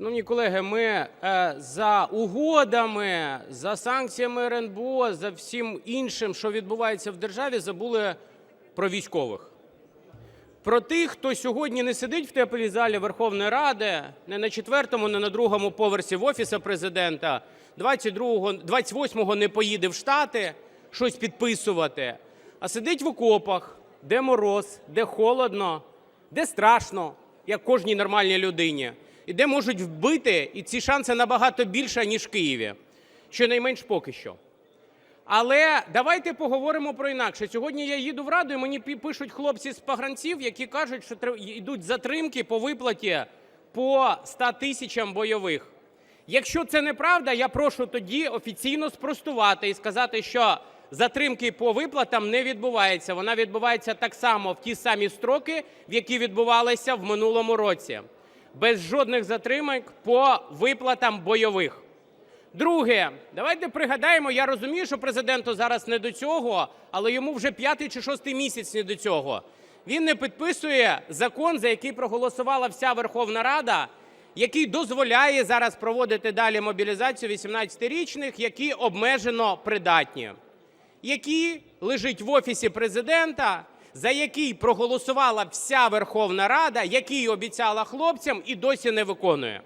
Шановні колеги, ми е, за угодами, за санкціями РНБО, за всім іншим, що відбувається в державі, забули про військових. Про тих, хто сьогодні не сидить в теплій залі Верховної Ради, не на четвертому, не на другому поверсі в Офісі президента, 22-го, 28-го не поїде в Штати щось підписувати, а сидить в окопах, де мороз, де холодно, де страшно, як кожній нормальній людині, і де можуть вбити, і ці шанси набагато більше, ніж в Києві, щонайменш поки що. Але давайте поговоримо про інакше. Сьогодні я їду в Раду, і мені пишуть хлопці з погранців, які кажуть, що йдуть затримки по виплаті по 100 тисячам бойових. Якщо це неправда, я прошу тоді офіційно спростувати і сказати, що затримки по виплатам не відбувається. Вона відбувається так само в ті самі строки, в які відбувалися в минулому році, без жодних затримок по виплатам бойових. Друге, давайте пригадаємо, я розумію, що президенту зараз не до цього, але йому вже п'ятий чи шостий місяць не до цього. Він не підписує закон, за який проголосувала вся Верховна Рада, який дозволяє зараз проводити далі мобілізацію 18-річних, які обмежено придатні, який лежить в Офісі президента, за який проголосувала вся Верховна Рада, який обіцяла хлопцям і досі не виконує.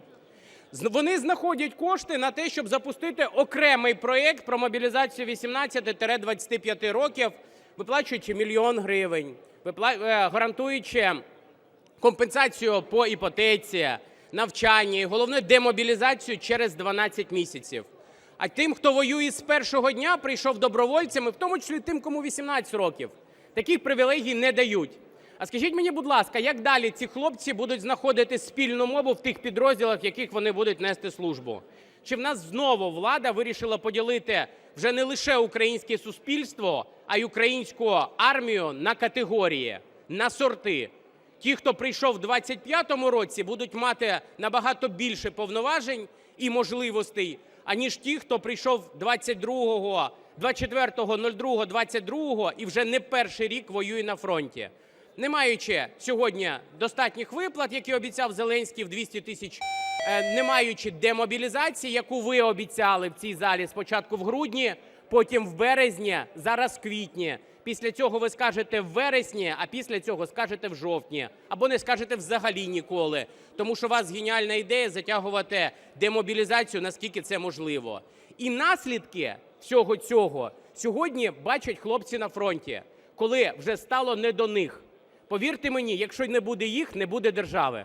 Вони знаходять кошти на те, щоб запустити окремий проєкт про мобілізацію 18-25 років, виплачуючи мільйон гривень, е, гарантуючи компенсацію по іпотеці, навчанні, і головне демобілізацію через 12 місяців. А тим, хто воює з першого дня, прийшов добровольцями, в тому числі тим, кому 18 років, таких привілегій не дають. А скажіть мені, будь ласка, як далі ці хлопці будуть знаходити спільну мову в тих підрозділах, в яких вони будуть нести службу? Чи в нас знову влада вирішила поділити вже не лише українське суспільство, а й українську армію на категорії, на сорти? Ті, хто прийшов в 25-му році, будуть мати набагато більше повноважень і можливостей, аніж ті, хто прийшов 22-го, 24.02.22 і вже не перший рік воює на фронті. Не маючи сьогодні достатніх виплат, які обіцяв Зеленський в 200 тисяч, е, не маючи демобілізації, яку ви обіцяли в цій залі спочатку в грудні, потім в березні, зараз в квітні. Після цього ви скажете в вересні, а після цього скажете в жовтні, або не скажете взагалі ніколи, тому що у вас геніальна ідея затягувати демобілізацію, наскільки це можливо. І наслідки всього цього сьогодні бачать хлопці на фронті, коли вже стало не до них. Повірте мені, якщо не буде їх, не буде держави.